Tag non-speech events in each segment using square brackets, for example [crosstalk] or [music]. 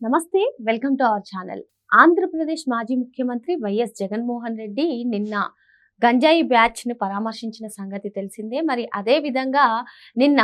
నమస్తే welcome to our channel. Andhra Pradesh మాజీ ముఖ్యమంత్రి వైఎస్ జగన్మోహన్ రెడ్డి నిన్న గంజాయి బ్యాచ్ను పరామర్శించిన సంగతి తెలిసిందే. మరి అదే విధంగా నిన్న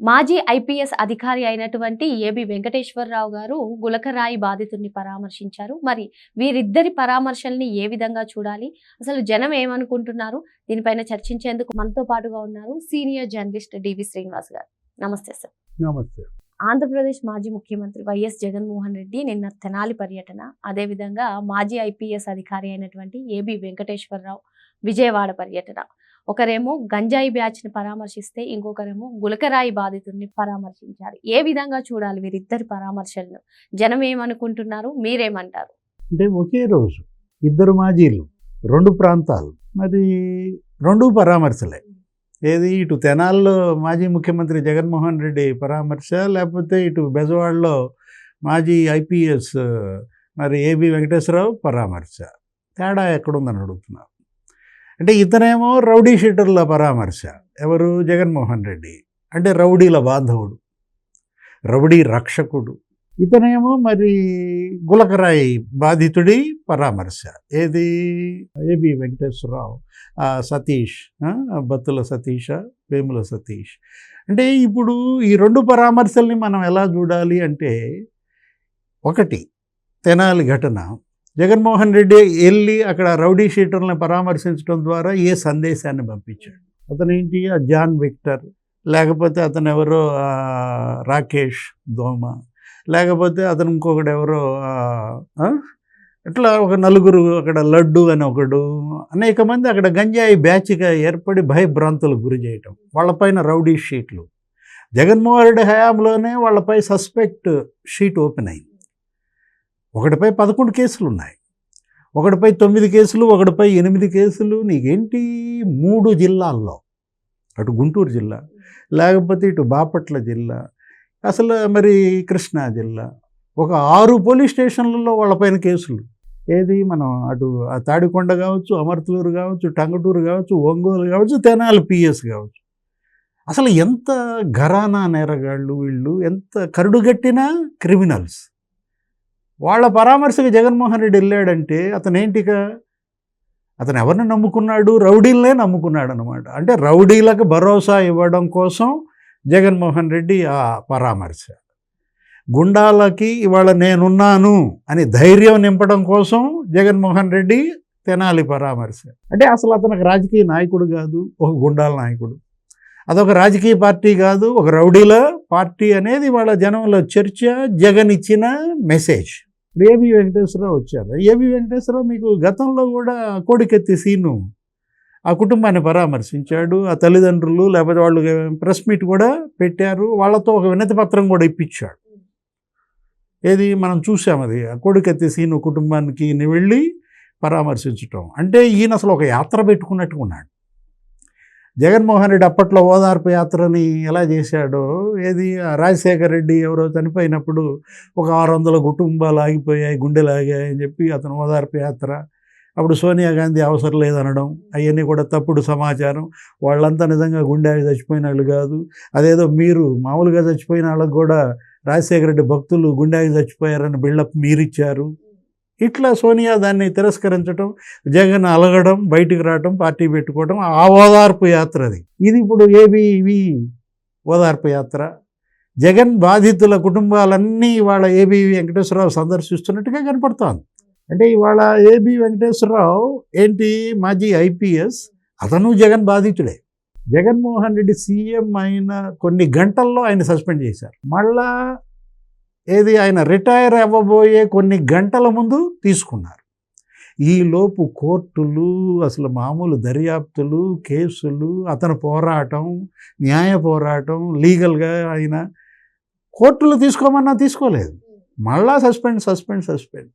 మాజీ ఐపీఎస్ అధికారి అయినటువంటి ఏబి వెంకటేశ్వరరావు గారు గులకరాయి బాధితుడిని పరామర్శించారు. మరి వీరిద్దరి పరామర్శల్ని ఏ విధంగా చూడాలి? అసలు జనం ఏమనుకుంటున్నారు? దీనిపైన చర్చించేందుకు మనతో పాటుగా ఉన్నారు సీనియర్ జర్నలిస్ట్ డివి శ్రీనివాస్ గారు. నమస్తే సార్. నమస్తే. ఆంధ్రప్రదేశ్ మాజీ ముఖ్యమంత్రి వైఎస్ జగన్మోహన్ రెడ్డి నిన్న తెనాలి పర్యటన. అదేవిధంగా మాజీ ఐపీఎస్ అధికారి అయినటువంటి ఏబి వెంకటేశ్వరరావు విజయవాడ పర్యటన. ఒకరేమో గంజాయి బ్యాచ్ని పరామర్శిస్తే ఇంకొకరేమో గులకరాయి బాధితుడిని పరామర్శించారు. ఏ విధంగా చూడాలి వీరిద్దరి పరామర్శలను? జనం ఏమనుకుంటున్నారు? మీరేమంటారు? అంటే ఒకే రోజు ఇద్దరు మాజీలు రెండు ప్రాంతాలు. మరి రెండు పరామర్శలే. ఏది? ఇటు తెనాల్లో మాజీ ముఖ్యమంత్రి జగన్మోహన్ రెడ్డి పరామర్శ లేకపోతే ఇటు బెజవాడలో మాజీ ఐపీఎస్ మరి ఏబి వెంకటేశ్వరరావు పరామర్శ. తేడా ఎక్కడుందని అడుగుతున్నారు. అంటే ఇతనేమో రౌడీ షీటర్ల పరామర్శ. ఎవరు? జగన్మోహన్ రెడ్డి. అంటే రౌడీల బాంధవుడు. రౌడీ రక్షకుడు. ఇతనేమో మరి గులకరాయి బాధితుడి పరామర్శ. ఏది? ఏబి వెంకటేశ్వరరావు సతీష్ బత్తుల సతీష వేముల సతీష్. అంటే ఇప్పుడు ఈ రెండు పరామర్శల్ని మనం ఎలా చూడాలి అంటే ఒకటి తెనాలి ఘటన. జగన్మోహన్ రెడ్డి వెళ్ళి అక్కడ రౌడీ షీటర్లను పరామర్శించడం ద్వారా ఏ సందేశాన్ని పంపించాడు? అతను ఆ జాన్ విక్టర్. లేకపోతే అతను ఎవరో రాకేష్ దోమ. లేకపోతే అతను ఇంకొకడు ఎవరో ఇట్లా ఒక నలుగురు అక్కడ లడ్డు అని ఒకడు అనేక మంది అక్కడ గంజాయి బ్యాచ్గా ఏర్పడి భయభ్రాంతులకు గురి చేయటం వాళ్ళపైన రౌడీ షీట్లు. జగన్మోహన్ రెడ్డి హయాంలోనే వాళ్ళపై సస్పెక్ట్ షీట్ ఓపెన్ అయింది. ఒకటిపై పదకొండు కేసులు ఉన్నాయి. ఒకటిపై తొమ్మిది కేసులు ఒకటిపై ఎనిమిది కేసులు నీకేంటి? మూడు జిల్లాల్లో. అటు గుంటూరు జిల్లా లేకపోతే ఇటు బాపట్ల జిల్లా అసలు మరి కృష్ణా జిల్లా ఒక ఆరు పోలీస్ స్టేషన్లలో వాళ్ళపైన కేసులు. ఏది మనం అటు ఆ తాడికొండ కావచ్చు అమర్తలూరు కావచ్చు టంగటూరు కావచ్చు ఒంగోలు కావచ్చు తెనాలి పిఎస్ కావచ్చు. అసలు ఎంత ఘరానా నేరగాళ్ళు వీళ్ళు ఎంత కరుడుగట్టిన క్రిమినల్స్. వాళ్ళ పరామర్శకు జగన్మోహన్ రెడ్డి వెళ్ళాడంటే అతను ఏంటిక అతను ఎవరిని నమ్ముకున్నాడు? రౌడీలనే నమ్ముకున్నాడు అనమాట అంటే రౌడీలకు భరోసా ఇవ్వడం కోసం జగన్మోహన్ రెడ్డి ఆ పరామర్శ. గుండాలకి ఇవాళ నేనున్నాను అని ధైర్యం నింపడం కోసం జగన్మోహన్ రెడ్డి తెనాలి పరామర్శ. అంటే అసలు అతనికి రాజకీయ నాయకుడు కాదు ఒక గుండాల నాయకుడు. అదొక రాజకీయ పార్టీ కాదు ఒక రౌడీల పార్టీ అనేది వాళ్ళ జనంలో చర్చ జగన్ ఇచ్చిన మెసేజ్. ఏబి వెంకటేశ్వరరావు వచ్చారు. ఏబి వెంకటేశ్వరరావు మీకు గతంలో కూడా కోడికెత్తి సీను ఆ కుటుంబాన్ని పరామర్శించాడు. ఆ తల్లిదండ్రులు లేకపోతే వాళ్ళు ప్రెస్ మీట్ కూడా పెట్టారు. వాళ్ళతో ఒక వినతి పత్రం కూడా ఇప్పించాడు. ఏది మనం చూసాం అది. కొడుకెత్తి సీను కుటుంబానికి వెళ్ళి పరామర్శించటం. అంటే ఈయన అసలు ఒక యాత్ర పెట్టుకున్నట్టుగా ఉన్నాడు. జగన్మోహన్ రెడ్డి అప్పట్లో ఓదార్పు యాత్రని ఎలా చేశాడో ఏది రాజశేఖర రాజశేఖర్ రెడ్డి ఎవరో చనిపోయినప్పుడు ఒక ఆరు వందల కుటుంబాలు ఆగిపోయాయి గుండెలు ఆగాయి అని చెప్పి అతను ఓదార్పు యాత్ర అప్పుడు సోనియా గాంధీ అవసరం లేదనడం అవన్నీ కూడా తప్పుడు సమాచారం. వాళ్ళంతా నిజంగా గుండె చచ్చిపోయిన వాళ్ళు కాదు. అదేదో మీరు మామూలుగా చచ్చిపోయిన వాళ్ళకు కూడా రాజశేఖర రెడ్డి భక్తులు గుండె చచ్చిపోయారని బిల్డప్ మీరిచ్చారు. ఇట్లా సోనియా దాన్ని తిరస్కరించడం జగన్ అలగడం బయటికి రావడం పార్టీ పెట్టుకోవడం ఆ ఓదార్పు యాత్ర అది. ఇది ఇప్పుడు ఏబీవి ఓదార్పు యాత్ర? జగన్ బాధితుల కుటుంబాలన్నీ వాళ్ళ ఏబీవి వెంకటేశ్వరరావు సందర్శిస్తున్నట్టుగా కనపడుతోంది. అంటే ఇవాళ ఏబి వెంకటేశ్వరరావు ఏంటి? మాజీ ఐపీఎస్. అతను జగన్ బాధితుడే. జగన్మోహన్ రెడ్డి సీఎం అయిన కొన్ని గంటల్లో ఆయన సస్పెండ్ చేశారు. మళ్ళా ఏది ఆయన రిటైర్ అవ్వబోయే కొన్ని గంటల ముందు తీసుకున్నారు. ఈలోపు కోర్టులు అసలు మామూలు దర్యాప్తులు కేసులు అతను పోరాటం న్యాయ పోరాటం లీగల్గా ఆయన కోర్టులు తీసుకోమన్నా తీసుకోలేదు. మళ్ళా సస్పెండ్ సస్పెండ్ సస్పెండ్.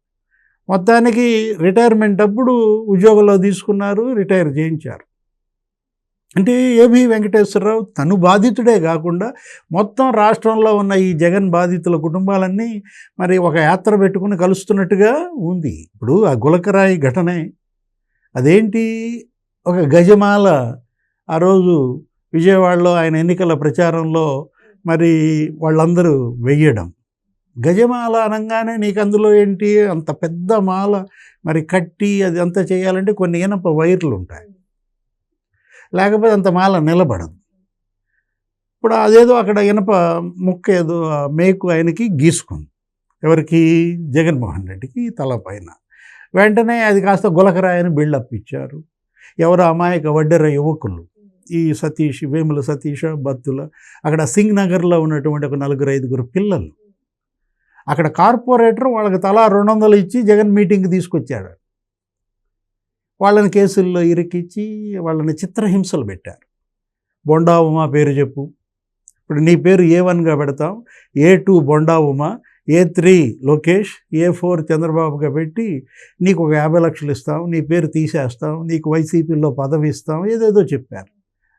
మొత్తానికి రిటైర్మెంట్ అప్పుడు ఉద్యోగంలో తీసుకున్నారు రిటైర్ చేయించారు. అంటే ఏబి వెంకటేశ్వరరావు తను బాధితుడే కాకుండా మొత్తం రాష్ట్రంలో ఉన్న ఈ జగన్ బాధితుల కుటుంబాలన్నీ మరి ఒక యాత్ర పెట్టుకుని కలుస్తున్నట్టుగా ఉంది. ఇప్పుడు ఆ గులకరాయి ఘటనే అదేంటి? ఒక గజమాల ఆ రోజు విజయవాడలో ఆయన ఎన్నికల ప్రచారంలో మరి వాళ్ళందరూ వెయ్యడం. గజమాల అనగానే నీకు అందులో ఏంటి? అంత పెద్ద మాల మరి కట్టి అది అంతా చేయాలంటే కొన్ని ఇనప వైర్లు ఉంటాయి. లేకపోతే అంత మాల నిలబడదు. ఇప్పుడు అదేదో అక్కడ ఇనప ముక్క ఏదో మేకు ఆయనకి గీసుకుంది. ఎవరికి? జగన్మోహన్ రెడ్డికి తల పైన. వెంటనే అది కాస్త గులకరాయని బిల్డప్ ఇచ్చారు. ఎవరు అమాయక వడ్డెర యువకులు? ఈ సతీష్ వేముల సతీష బత్తుల. అక్కడ సింగ్ నగర్లో ఉన్నటువంటి ఒక నలుగురు ఐదుగురు పిల్లలు. అక్కడ కార్పొరేటర్ వాళ్ళకి తలా రెండు వందలు ఇచ్చి జగన్ మీటింగ్కి తీసుకొచ్చాడు. వాళ్ళని కేసుల్లో ఇరికిచ్చి వాళ్ళని చిత్రహింసలు పెట్టారు. బొండా ఉమా పేరు చెప్పు. ఇప్పుడు నీ పేరు ఏ వన్గా పెడతాం? A two Bonda Uma A three Lokesh A four చంద్రబాబుగా పెట్టి నీకు ఒక యాభై లక్షలు ఇస్తాం నీ పేరు తీసేస్తాం నీకు వైసీపీలో పదవి ఇస్తాం ఏదేదో చెప్పారు.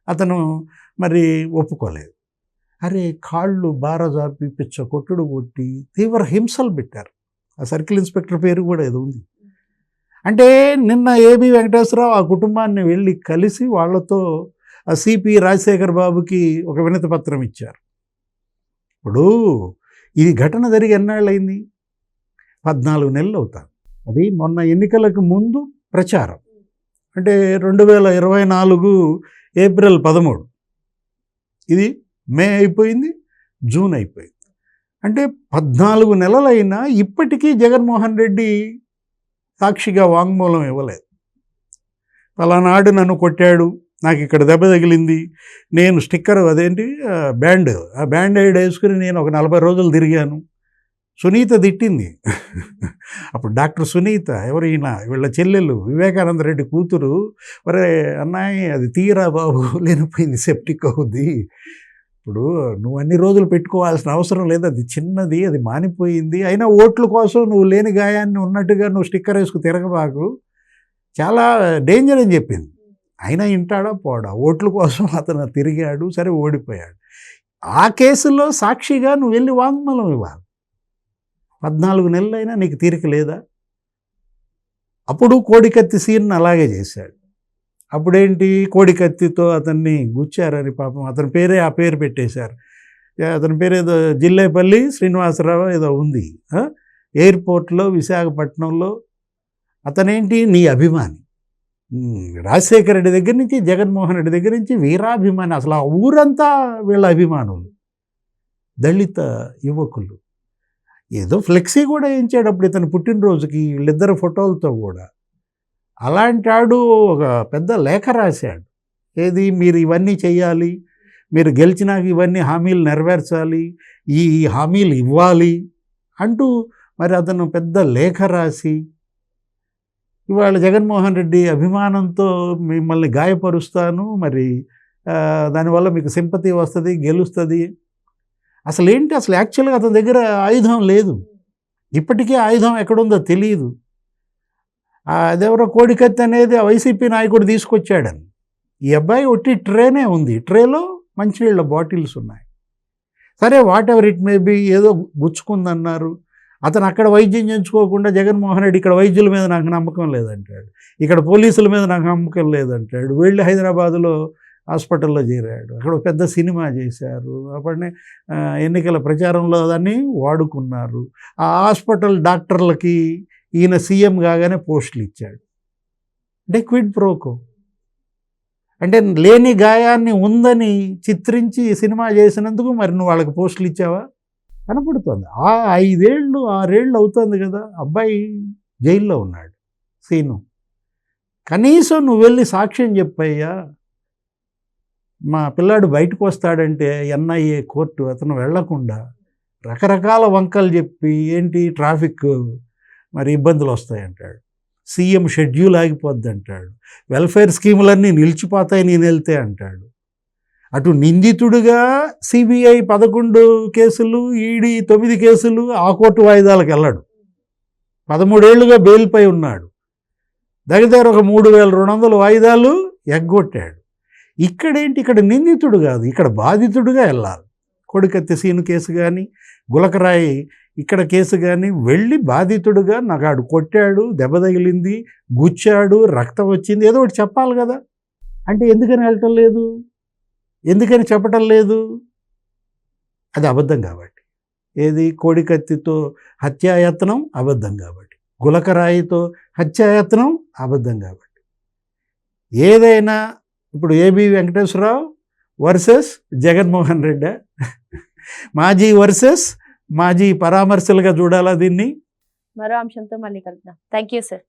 అతను మరి ఒప్పుకోలేదు. అరే కాళ్ళు బారజాపి పిచ్చ కొట్టుడు కొట్టి తీవ్ర హింసలు పెట్టారు. ఆ సర్కిల్ ఇన్స్పెక్టర్ పేరు కూడా ఏదో ఉంది. అంటే నిన్న ఏబి వెంకటేశ్వరరావు ఆ కుటుంబాన్ని వెళ్ళి కలిసి వాళ్ళతో ఆ సిపి రాజశేఖర్ బాబుకి ఒక వినతి పత్రం ఇచ్చారు. ఇప్పుడు ఇది ఘటన జరిగి ఎన్నాళ్ళైంది పద్నాలుగు నెలలు అవుతాను అది మొన్న ఎన్నికలకు ముందు ప్రచారం. అంటే రెండు వేల ఇరవై నాలుగు ఏప్రిల్ పదమూడు. ఇది మే అయిపోయింది జూన్ అయిపోయింది. అంటే పద్నాలుగు నెలలైనా ఇప్పటికీ జగన్మోహన్ రెడ్డి సాక్షిగా వాంగ్మూలం ఇవ్వలేదు. పలానాడు నన్ను కొట్టాడు నాకు ఇక్కడ దెబ్బ తగిలింది నేను స్టిక్కర్ అదేంటి ఆ, బ్యాండ్ ఆ బ్యాండ్ ఎయిడ్ వేసుకుని నేను ఒక నలభై రోజులు తిరిగాను. సునీత తిట్టింది. అప్పుడు డాక్టర్ సునీత ఎవరు ఈయన వీళ్ళ చెల్లెలు వివేకానంద రెడ్డి కూతురు ఒరే అన్నాయి అది తీరా బాబు [laughs] లేనిపోయింది సెప్టిక్ అవుద్ది. ఇప్పుడు నువ్వు అన్ని రోజులు పెట్టుకోవాల్సిన అవసరం లేదు. అది చిన్నది అది మానిపోయింది. అయినా ఓట్ల కోసం నువ్వు లేని గాయాన్ని ఉన్నట్టుగా నువ్వు స్టిక్కర్ వేసుకు తిరగబాకు. చాలా డేంజర్ అని చెప్పింది. అయినా ఇంటాడా పోడా. ఓట్ల కోసం అతను తిరిగాడు సరే ఓడిపోయాడు. ఆ కేసులో సాక్షిగా నువ్వు వెళ్ళి వాంగ్మూలం ఇవ్వాలి. పద్నాలుగు నెలలైనా నీకు తీరిక లేదా? అప్పుడు కోడికత్తి సీన్ అలాగే చేశాడు. అప్పుడేంటి కోడికత్తితో అతన్ని గుచ్చారని పాపం అతని పేరే ఆ పేరు పెట్టేశారు. అతని పేరు ఏదో జిల్లేపల్లి శ్రీనివాసరావు ఏదో ఉంది. ఎయిర్పోర్ట్లో విశాఖపట్నంలో అతనేంటి? నీ అభిమాని. రాజశేఖర రెడ్డి దగ్గర నుంచి జగన్మోహన్ రెడ్డి దగ్గర నుంచి వీరాభిమాని. అసలు ఆ ఊరంతా వీళ్ళ అభిమానులు. దళిత యువకులు. ఏదో ఫ్లెక్సీ కూడా వేయించాడు అప్పుడు ఇతను పుట్టినరోజుకి. వీళ్ళిద్దరు ఫోటోలతో కూడా. అలాంటి ఆడు ఒక పెద్ద లేఖ రాశాడు. ఏది? మీరు ఇవన్నీ చేయాలి మీరు గెలిచినాక ఇవన్నీ హామీలు నెరవేర్చాలి. ఈ హామీలు ఇవ్వాలి అంటూ మరి అతను పెద్ద లేఖ రాసి ఇవాళ జగన్మోహన్ రెడ్డి అభిమానంతో మిమ్మల్ని గాయపరుస్తాను. మరి దానివల్ల మీకు సింపతి వస్తుంది గెలుస్తుంది. అసలు ఏంటి అసలు యాక్చువల్గా అతని దగ్గర ఆయుధం లేదు. ఇప్పటికే ఆయుధం ఎక్కడుందో తెలియదు అదెవరో కోడికత్తి అనేది వైసీపీ నాయకుడు తీసుకొచ్చాడని. ఈ అబ్బాయి ఒట్టి ట్రేనే ఉంది. ట్రేలో మంచినీళ్ళ బాటిల్స్ ఉన్నాయి. సరే whatever it may be ఏదో గుచ్చుకుందన్నారు. అతను అక్కడ వైద్యం చేయించుకోకుండా జగన్మోహన్ రెడ్డి ఇక్కడ వైద్యుల మీద నాకు నమ్మకం లేదంటాడు. ఇక్కడ పోలీసుల మీద నాకు నమ్మకం లేదంటాడు. వెళ్ళి హైదరాబాదులో హాస్పిటల్లో చేరాడు. అక్కడ పెద్ద సినిమా చేశారు. అప్పటినే ఎన్నికల ప్రచారంలో దాన్ని వాడుకున్నారు. ఆ హాస్పిటల్ డాక్టర్లకి ఈయన సీఎం కాగానే పోస్టులు ఇచ్చాడు. అంటే క్విడ్ ప్రోకో. అంటే లేని గాయాన్ని ఉందని చిత్రించి సినిమా చేసినందుకు మరి నువ్వు వాళ్ళకి పోస్టులు ఇచ్చావా? కనపడుతుంది. ఆ ఐదేళ్ళు ఆరేళ్ళు అవుతుంది కదా అబ్బాయి జైల్లో ఉన్నాడు సీను. కనీసం నువ్వు వెళ్ళి సాక్ష్యం చెప్పయ్యా. మా పిల్లాడు బయటకు వస్తాడంటే ఎన్ఐఏ కోర్టు అతను వెళ్ళకుండా రకరకాల వంకలు చెప్పి ఏంటి ట్రాఫిక్ మరి ఇబ్బందులు వస్తాయంటాడు సీఎం షెడ్యూల్ ఆగిపోద్ది అంటాడు వెల్ఫేర్ స్కీములన్నీ నిలిచిపోతాయి నేను వెళ్తే అంటాడు. అటు నిందితుడిగా సిబిఐ పదకొండు కేసులు ఈడీ తొమ్మిది కేసులు ఆ కోర్టు వాయిదాలకు వెళ్ళాడు. పదమూడేళ్ళుగా బెయిల్పై ఉన్నాడు. దగ్గర దగ్గర ఒక మూడు వేల రెండు వందల వాయిదాలు ఎగ్గొట్టాడు. ఇక్కడేంటి? ఇక్కడ నిందితుడు కాదు ఇక్కడ బాధితుడుగా వెళ్ళాలి. కొడుకత్తి సీను కేసు కానీ గులకరాయి ఇక్కడ కేసు కానీ వెళ్ళి బాధితుడుగా నాకు ఆడు కొట్టాడు దెబ్బ తగిలింది గుచ్చాడు రక్తం వచ్చింది ఏదో ఒకటి చెప్పాలి కదా. అంటే ఎందుకని వెళ్ళటం లేదు? ఎందుకని చెప్పటం లేదు? అది అబద్ధం కాబట్టి. ఏది? కోడికత్తితో హత్యాయత్నం అబద్ధం కాబట్టి. గులకరాయితో హత్యాయత్నం అబద్ధం కాబట్టి. ఏదైనా ఇప్పుడు ఏబి వెంకటేశ్వరరావు వర్సెస్ జగన్మోహన్ రెడ్డి మాజీ వర్సెస్ మాజీ పరామర్శలుగా చూడాలా దీన్ని? మరో అంశంతో మళ్ళీ కలుద్దాం. Thank you sir